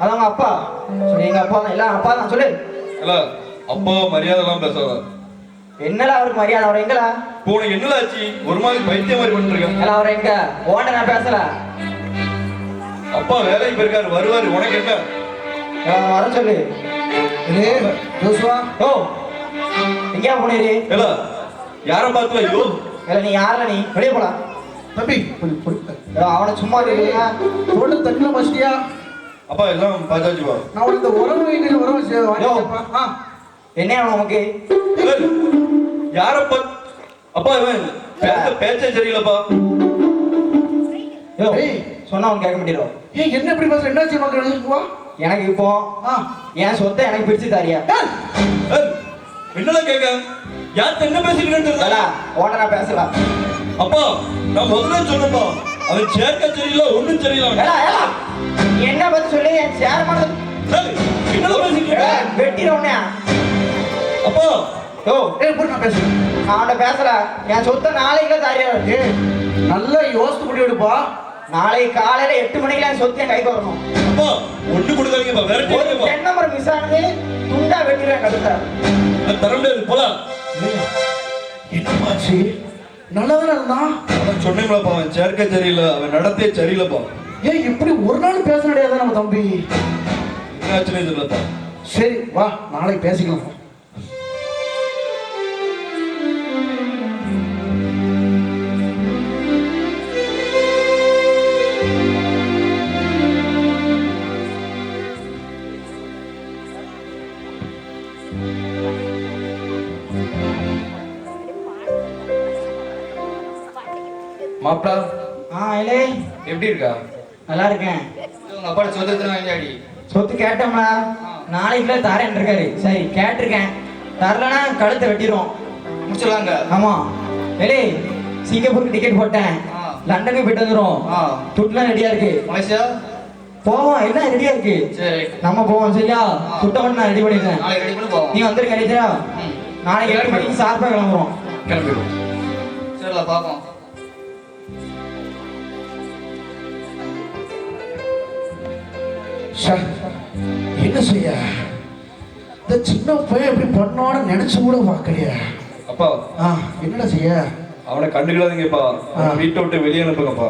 அது அவங்க அப்பா. சொல்லு எங்க அப்பா தான் எல்லாம் அப்பா தான் சொல்லு. இல்ல அப்பா மரியாதை எல்லாம் பேசாத. என்னடா அவருக்கு மரியாதை? அவர் இப்போ உனக்கு என்னடா ஆச்சு? ஒரு மாதிரி பைத்தியம் மாதிரி பண்ணிருக்கேன் எல்லாம் அவர் எங்க? ஓண்ட நான் பேசல. அப்பா வேலைக்கு போயிருக்காரு வருவாரு. உனக்கு என்ன? வர சொல்லு. ஜோசுவா? ஓ எங்கேயா போனீரு இல்ல யார பார்த்துல ஐயோ இல்ல நீ யாருல நீ? வெளியே போலாம். தம்பி கொஞ்சம் பொறு. ஏதோ அவனை சும்மா இருக்கீங்க போட்டு தட்டில மச்சிட்டியா அப்பா எல்லாம் பார்த்தாச்சு பா நான் இந்த உறவு வீட்டில் ஆ. என்ன அவன் உனக்கு? ஏய், யார பாத் அப்பா இவன் பேச பேச்சே சரியில்லப்பா. சொன்னா அவன் கேட்க மாட்டேறோம் ஏய் என்ன இப்படி பேசுற? என்னாச்சு மக்கள் வா. எனக்கு இப்போ ஆ. என் சொத்தை எனக்கு பிரிச்சு தாரியா? என்னடா கேட்க? யார்கிட்ட என்ன பேசிட்டு தெரியல ஓட்ட நான் பேசலாம் அப்பா நான் முதல்ல சொன்னப்பா அவன் சேர்க்க சரியில்லை ஒண்ணும் நீ என்ன பத்தி சொல்லி என் சேர் இருக்க வெட்டிடுவோன்னே அப்பா. போய் நான் பேசுறேன். அவன்கிட்ட பேசல. என் சொத்தை நாளைக்கு தாரியா ஏய் நல்லா யோசித்து முடிவு எடுப்பா நாளைக்கு காலையில எட்டு மணிக்கு என் சொத்து என் கைக்கு வரணும். அப்பா ஒண்ணு கொடுக்காதீங்கப்பா வேற டென் நம்பர் மிஸ் ஆனது துண்டா வெட்டிடுவேன் கடுத்த தர முடியாது போலாம். என்னப்பாச்சு நல்லதானே இருந்தான்? அவன் சொன்னீங்களப்பா அவன் சேர்க்க சரியில்லை அவன் நடத்தே சரியில்லைப்பா. ஏய் இப்படி ஒரு நாள் பேச முடியாதா நம்ம தம்பி. என்ன ஆச்சுன்னு தெரியலப்பா. சரி வா நாளைக்கு பேசிக்கலாம். மாப்பிளா ஆ இலே எப்படி இருக்கா? நல்லா இருக்கேன் உங்க அப்பாட்ட சொந்தத்துல வாங்கியாடி சொத்து கேட்டோம்னா நாளைக்குள்ள தரேன் இருக்காரு சரி கேட்டிருக்கேன். தரலனா கழுத்தை வெட்டிடுவோம். முடிச்சிடலாங்க. ஆமா. ஏலே சிங்கப்பூருக்கு டிக்கெட் போட்டேன். லண்டனுக்கு போயிட்டு வந்துரும் ஆ. துட்டுலாம் ரெடியா இருக்கு. மலேசியா? போவோம். எல்லாம் ரெடியா இருக்கு. சரி. நம்ம போவோம் சரியா. துட்டை மட்டும் நான் ரெடி பண்ணிருக்கேன் நாளைக்கு ரெடி பண்ணி போவோம். நீ வந்துருக்க ம். நாளைக்கு ஏழு மணிக்கு சார்பா கிளம்புறோம். கிளம்பிடுவோம் சரில பாப்போம் என்ன செய்ய? இந்த சின்ன பையன் எப்படி பண்ணான்னு நினைச்சு கூட பார்க்கலையா. அப்பா ஆ என்னடா செய்ய? அவனை கண்டுக்கிடாதீங்கப்பா வீட்டை விட்டு வெளியே அனுப்புங்கப்பா.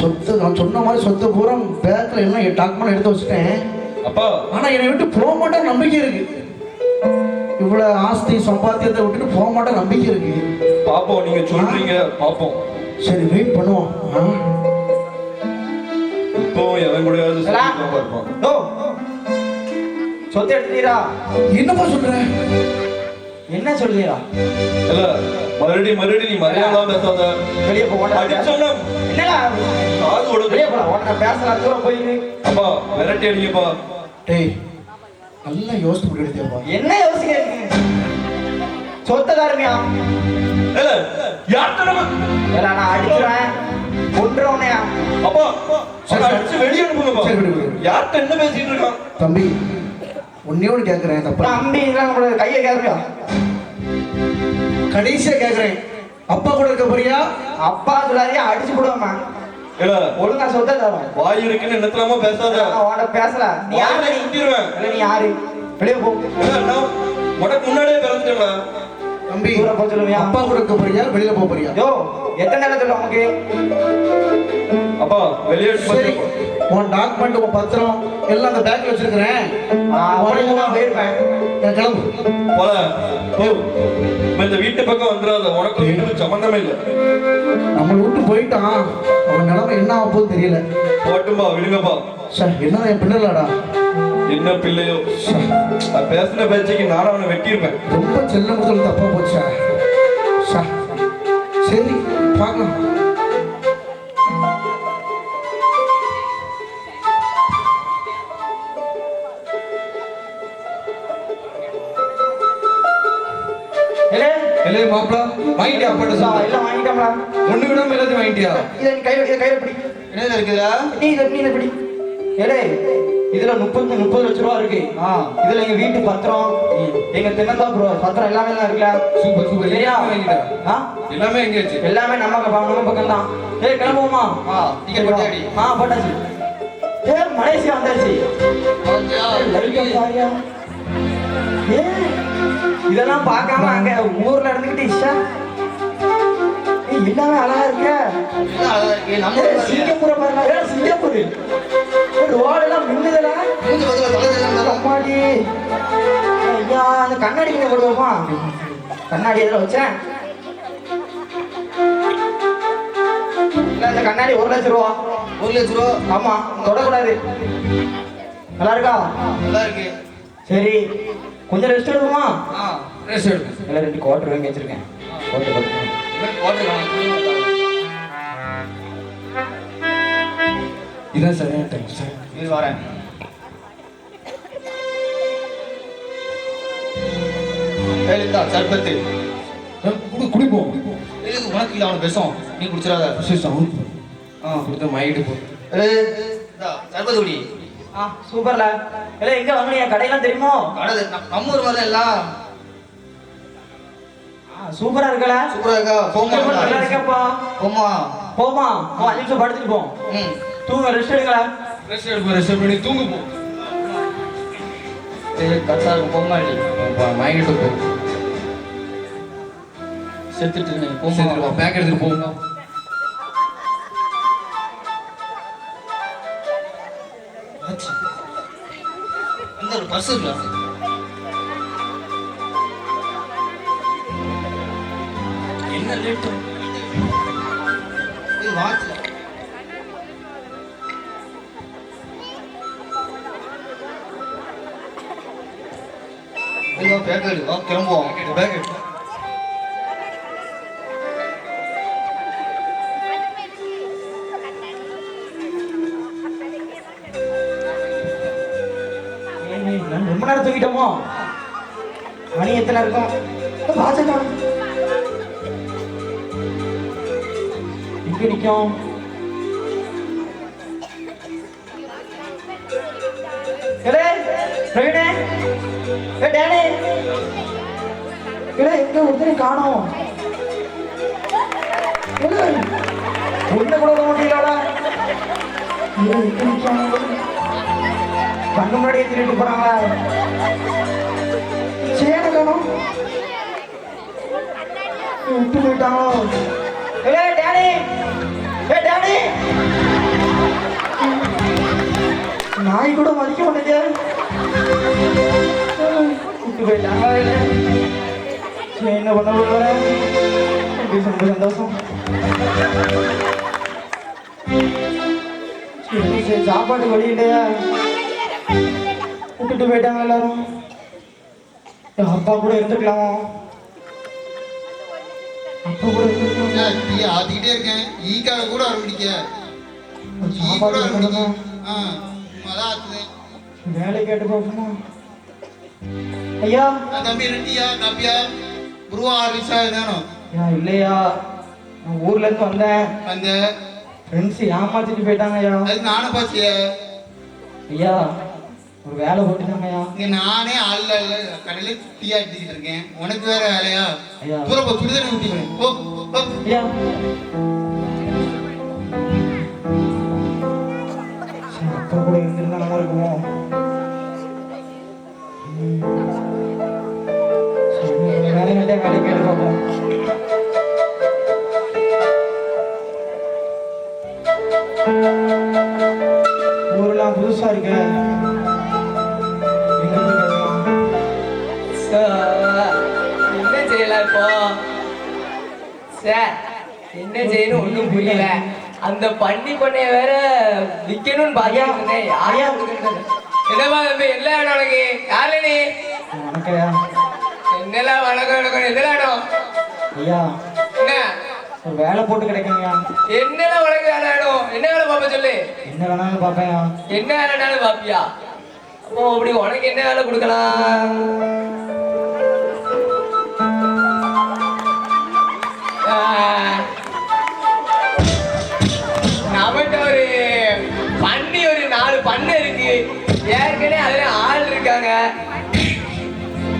சொத்து நான் சொன்ன மாதிரி சொத்து பூரா பேக்கில் எல்லாம் டாக்குமெண்ட் எடுத்து வச்சுட்டேன். அப்பா. ஆனா என்னை விட்டு போக மாட்டேன் நம்பிக்கை இருக்கு. இவ்வளவு ஆஸ்தி சம்பாத்தியத்தை விட்டுட்டு போக மாட்டேன் நம்பிக்கை இருக்கு. பாப்போம் நீங்க சொல்றீங்க பாப்போம். சரி வெயிட் பண்ணுவோம். ஆ? சுத்திட்டு இருப்பான். ஓ சொத்து எடுத்துட்டீரா? என்னப்பா சொல்ற? என்ன சொல்றீரா? இல்ல மறுபடியும் மறுபடியும் நீ மரியாதை பேசாத. வெளியே போ அடிச்சோம்னா என்னடா? காது உடனே வெளியே போலாம் ஓட்ட பேசலாம் தூரம் போயிரு அப்பா விரட்டி அடிங்கப்பா. டேய் நல்லா யோசித்து முடிவு எடுத்தியாப்பா என்ன யோசிக்கிறீங்க சொத்தை தாருமியா இல்ல யார்கிட்ட நம்ம நான் அடிக்கிறேன். கொண்டுறவனையா அப்பா. அவனை அடிச்சு வெளியே அனுப்புங்கப்பா. யார்கிட்ட என்ன பேசிட்டு இருக்கான்? தம்பி ஒன்னே ஒன்று கேட்குறேன் தப்பா. தம்பி இதெல்லாம் உங்களோட கையை கேட்கறியா கடைசியா கேட்குறேன். அப்பா கூட இருக்க போறியா? அப்பா சொல்லாதே அடிச்சு போடுவாமா இல்ல. ஒழுங்கா சொத்தை வாய் இருக்குன்னு என்னத்தலாமா பேசாத. உன்ட பேசல. நீ யாரு? நீ குத்திடுவேன் இல்ல நீ யாரு? வெளியே போ. உனக்கு முன்னாடியே பிறந்துட்டேன்டா. தம்பி போக சொல்லுவியா? அப்பா கூட இருக்க போறியா? வெளியில போக போறியா? யோ எத்தனை நேரம் சொல்ல உனக்கு? அப்பா வெளியே சரி உன் டாக்குமெண்ட் உன் பத்திரம் எல்லாம் அந்த பேக்ல வச்சிருக்கிறேன். நான் போயிருப்பேன். நான் கிளம்பு. போல போ. இந்த வீட்டு பக்கம் வந்துடாத. உனக்கு வீட்டுக்கு சம்பந்தமே இல்ல. நம்ம விட்டு போயிட்டான். அவன் நிலைமை என்ன ஆக போகுது தெரியல. போட்டும்பா விடுங்கப்பா. சார் என்ன என் பிள்ளைலாடா என்ன பிள்ளையோ? பேசின பேச்சுக்கு நானும் அவனை வெட்டியிருப்பேன். ரொம்ப செல்ல முதல் தப்பா போச்சா. சரி பார்க்கலாம். இல்ல இல்லை மாப்பிளா வாங்கிட்டியா அப்பாட்ட சொல்லு எல்லாம் வாங்கிட்டோம்டா ஒண்ணு விடாம எல்லாத்தையும் வாங்கிட்டியா? இதை கையில கையில பிடி. என்ன இருக்குதா நீ இதை நீ இதை பிடி. ஏலே இதுல முப்பது முப்பது லட்ச ரூபா இருக்கு. இதுல எங்க வீட்டு பத்திரம் எங்க தென்னந்தோப்பு பத்திரம் எல்லாமே எல்லாம் இருக்குல்ல? Super super. சரியா? எல்லாமே எங்க ஆச்சு எல்லாமே நம்ம நம்ம பக்கம் தான் ஏய் கிளம்புவோமா டிக்கெட் போட்டியாடி. ஆ போட்டாச்சு. ஏ மலேசியா வந்தாச்சு. இதெல்லாம் பார்க்காம அங்க ஊர்ல இருந்துகிட்டு இஷா எல்லாமே அழகா இருக்கு. சிங்கப்பூரை பாருங்க. கண்ணாடி கிட்ட போடுவோமா கண்ணாடி எதில் வச்சேன்? இல்ல, இந்த கண்ணாடி ஒரு லட்சம் ரூபா. ஒரு லட்ச ரூபா? ஆமா தொடக்கூடாது. நல்லா இருக்கா? நல்லா இருக்கு. சரி. கொஞ்சம் ரெஸ்ட் எடுக்குமா ஆ ரெஸ்ட் எடுக்கும் இல்லை ரெண்டு குவார்டர் வாங்கி வச்சிருக்கேன். குவார்டர் பத்து இதான் சரியான டைம் சார் இது வரேன். ஏய், சர்பத்து குடி குடிப்போம் இதுக்கு உனக்கு இல்லை அவனுக்கு விஷம். நீ குடிச்சிடாத. சவுண்ட் ஆ. கொடுத்த மைண்டு போ. சர்பத்து குடி. ஆ சூப்பர்ல. இல்லை எங்க வாங்கினியா கடையெல்லாம் தெரியுமோ? கடை நம்ம- ஊர் மாதிரி எல்லாம். ஆ, சூப்பரா இருக்கல? சூப்பரா இருக்கா? போமா நல்லா இருக்கப்பா. போமா போமா. போ அஞ்சு நிமிஷம் படுத்துட்டு போ. ம். தூங்க ரெஸ்ட் எடுங்களா ரெஸ்ட் எடுப்போம் ரெஸ்ட் பண்ணி தூங்க போ. ஏய், கரெக்டா இருக்கும் போமா மைண்டு போ. செத்துட்டு சேர்த்துட்டு பேக் எடுத்துட்டு போங்க இந்த ஒரு பர்ஸ் இல்ல என்ன இது வாட்ச் கிளம்புவோம். பேக் ரொம்ப நேரம் தூக்கிட்டோமோ? மணி எத்தனை இருக்கும்? பாஜக காணும் எங்க நிக்கும்? எங்க காணோம். ஒண்ணு கூட விட முடியலடா கண்ணு முன்னாடியே திருட்டு போறாங்களா? சேனலும் விட்டு போயிட்டாங்களோ ஏ டேனி ஏ டேனி நாய் கூட மதிக்க மாட்டேங்க. விட்டு போயிட்டாங்களா என்ன பண்ண போறேன் சந்தோஷம். சாப்பாடு வழி இல்லையா? விட்டுட்டு போயிட்டாங்க எல்லாரும். அப்பா கூட இருந்துக்கலாமா. அப்பா கூட டீ ஆத்திக்கிட்டே இருக்கேன் ஈக்காக கூட ஆரம்பிக்க ஈ கூட ஆரம்பிக்க? ஆ அதான் ஆத்துதேன் வேலை கேட்டு பார்ப்போமா ஐயா. தம்பி ரெட்டியா புருவா ஆர்லிஸா வேணும் ஐயா இல்லையா. நான் ஊர்ல இருந்து வந்தேன். அந்த ஃப்ரெண்ட்ஸ் ஏமாத்திட்டு போயிட்டாங்க ஐயா. அதுக்கு நானும் பாத்திய ஐயா ஒரு வேலை போட்டுட்டாங்க ஐயா இங்க நானே ஆள்ல கடையில டீ ஆட்டிக்கிட்டு இருக்கேன். உனக்கு வேற வேலையா? ஐயா. தூரம் போ சுடுதண்ணி போ போ. ஐயா. சார் என்ன செய்யணும் ஒண்ணும் புரியல. அந்த பன்னி பண்ணைய வேற விக்கணும்னு பாக்கியா இருந்தேன். யாரையா என்னப்பா தம்பி என்ன வேணும் உனக்கு யாரு நீ? என்னெல்லாம் வணக்கம் வணக்கம். என்னெல்லாம் வேணும் ஐயா என்ன? ஒரு வேலை போட்டு கிடைக்குங்கய்யா. என்னெல்லாம் உனக்கு வேலை வேணும் என்ன வேலை பாப்பா சொல்லு? என்ன வேணாலும் பார்ப்பேன்யா என்ன வேலைனாலும் பாப்பியா? அப்போ அப்படி உனக்கு என்ன வேலை கொடுக்கலாம்?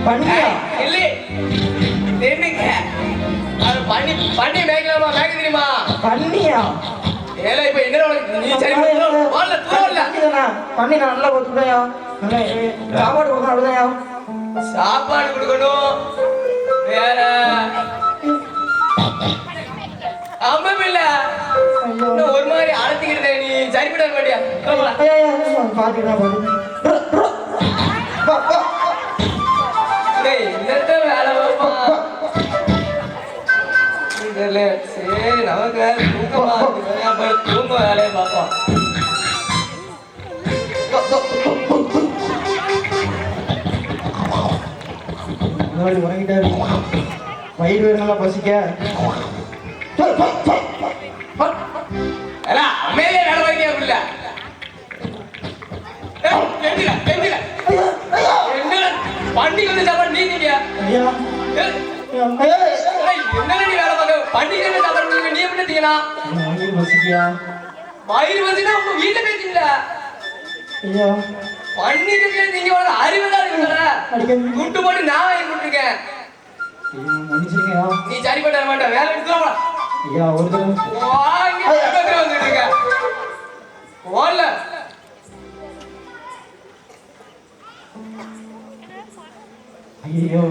பண்ணியா? இல்லை நின்னுங்க அது பண்ணி பண்ணி மேய்க்கலாமா? மேய்க்க தெரியுமா? பண்ணியா? ஏலே இப்ப என்ன நீ சரி ஓடல தூரல? பண்ணி நான் நல்லா ஒத்துக்கிட்டேயா சாப்பாடு கொடுக்கணும் அப்படிதான்யா சாப்பாடு கொடுக்கணும். வேற. அம்மா இல்ல இன்னும் ஒரு மாதிரி அழைச்சிக்கிட்டு நீ. சரிப்பட மாட்டியா போலாம். ஐயா, ஐயா, பாத்துக்கிறேன் பாத்து இதுல, சரி நமக்கு தூக்கமா இருக்கு. அப்புறம் தூங்க வேலையை பார்ப்போம். உறங்கிட்டாரு. வயிறு வேறு நல்லா பசிக்க அமைதியா எந்திரா. எந்திரா. வண்டிக்கு வந்து சாப்பாடு நீ என்னடா நீ வேலை பார்க்க? வண்டிக்கு வந்து சாப்பாடு நீங்க நீ எப்படி வந்துன்னா உங்க வீட்டுல பேசிங்களா ஐயா. பண்ணிட்டு நீங்க அறிவுதான் இருக்குல்ல. அடிக்க துட்டு போட்டு நான் வாங்கி கொடுத்துருக்கேன். ஐயா, மன்னிச்சிருங்கய்யா நீ சரிப்பட்டு வர மாட்டேன். வேலை எடுத்துலாம் ஐயா ஒரு தடவை வாங்கி பக்கத்துல வந்துட்டு இருக்க. ஓடல. ஐயோ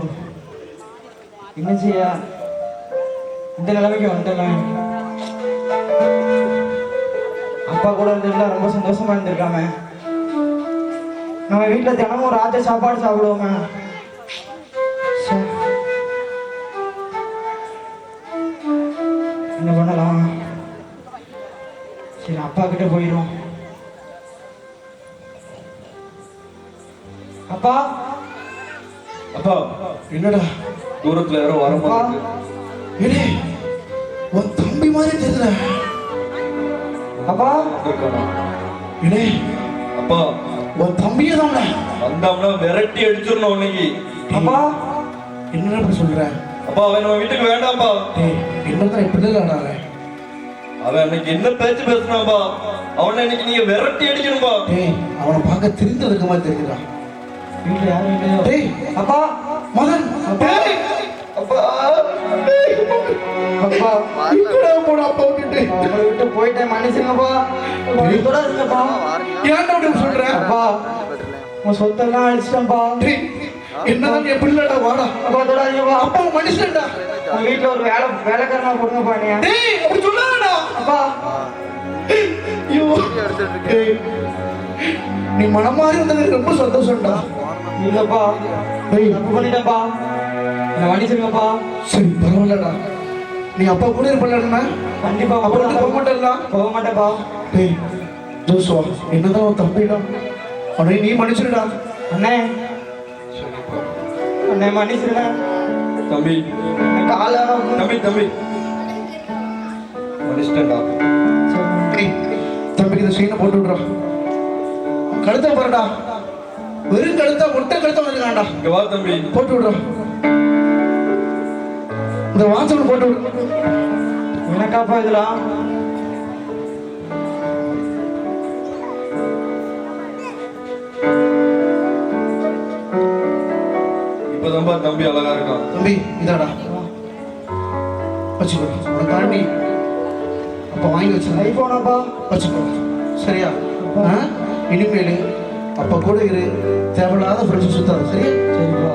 என்ன செய்ய இந்த நிலைமைக்கு வந்துட்டேன். அப்பா கூட இருந்ததுல ரொம்ப சந்தோஷமா இருந்திருக்காம நம்ம வீட்டுல தினமும் ராஜ சாப்பாடு சாப்பிடுவோமே. ச்சே. என்ன பண்ணலாம்? சரி அப்பா கிட்ட போயிடும் அப்பா? அப்பா என்னடா தூரத்துல யாரோ வர அப்பா? மாதிரி ஏடே உன் தம்பி மாதிரி தெரியல அப்பா? ஏடே அப்பா. உன் தம்பியே தான் வந்தாம்னா விரட்டி அடிச்சிடணும் இன்னைக்கு அப்பா. என்னடா இப்படி சொல்ற? அப்பா அவன் நம்ம வீட்டுக்கு வேண்டாம்ப்பா. என்னதான் இப்படி இல்லடா அவன் அன்னைக்கு என்ன பேச்சு பேசினாப்பா அவனை இன்னைக்கு நீங்க விரட்டி அடிக்கணும்பா. அவனை பார்க்க தெரிந்து இருக்க மாதிரி தெரியுதா வீட்டுல யாரும் இல்லையோ? டேய் அப்பா. டேய். அப்பா. போயிட்டேன் தொடாதீங்கப்பா ஏன்டா அப்படி சொல்ற? அப்பா உன் சொத்தெல்லாம் அழிச்சிட்டேன்ப்பா. என்னதான் நீ எப்படி இல்லடா வாடா. அப்பா தொடாதீங்கப்பா அப்பா மனுஷன்டா. வீட்டுல ஒரு வேலை வேலைக்காரனா போடுங்கப்பா நீ. டேய் அப்படி சொல்லாதடா. அப்பா. ஐயோ. நீ வந்தது எனக்கு ரொம்ப சந்தோஷம்டா. இல்லப்பா. டேய் தப்பு பண்ணிட்டேன்ப்பா. என்ன மன்னிச்சிருங்கப்பா சரி பரவாயில்லடா. நீ அப்பா கூட இருப்பலன்னா கண்டிப்பா. அப்புறம் வந்து போக மாட்டேன்ல? போக மாட்டேன்ப்பா. டேய் ஜோசுவா என்னதான் உன் தம்பிடா. அவனை நீ மன்னிச்சிருடா. அண்ணே. அண்ணே தம்பி. கால தம்பி தம்பி. டேய் தம்பிக்கு இந்த சீனை போட்டு விடுறா. கழுத்தை பாருடா. வெறும் கழுத்தா முட்டை கழுத்தா வந்துருக்காண்டா இங்க வா தம்பி. போட்டு விடுறா. இந்த வாசல் போட்டு எனக்காப்பா இதெல்லாம்? இப்பதான்பா தம்பி அழகா இருக்கான் தம்பி இதாடா வச்சுக்கோ அப்ப வாங்கி வச்சிருந்தேன். ஐபோனாப்பா. வச்சுக்கோ சரியா? ஆ? இனிமேல் அப்ப கூட இரு. தேவையில்லாத ஃப்ரெண்ட்ஸ் சுத்தாது சரியா? சரிப்பா.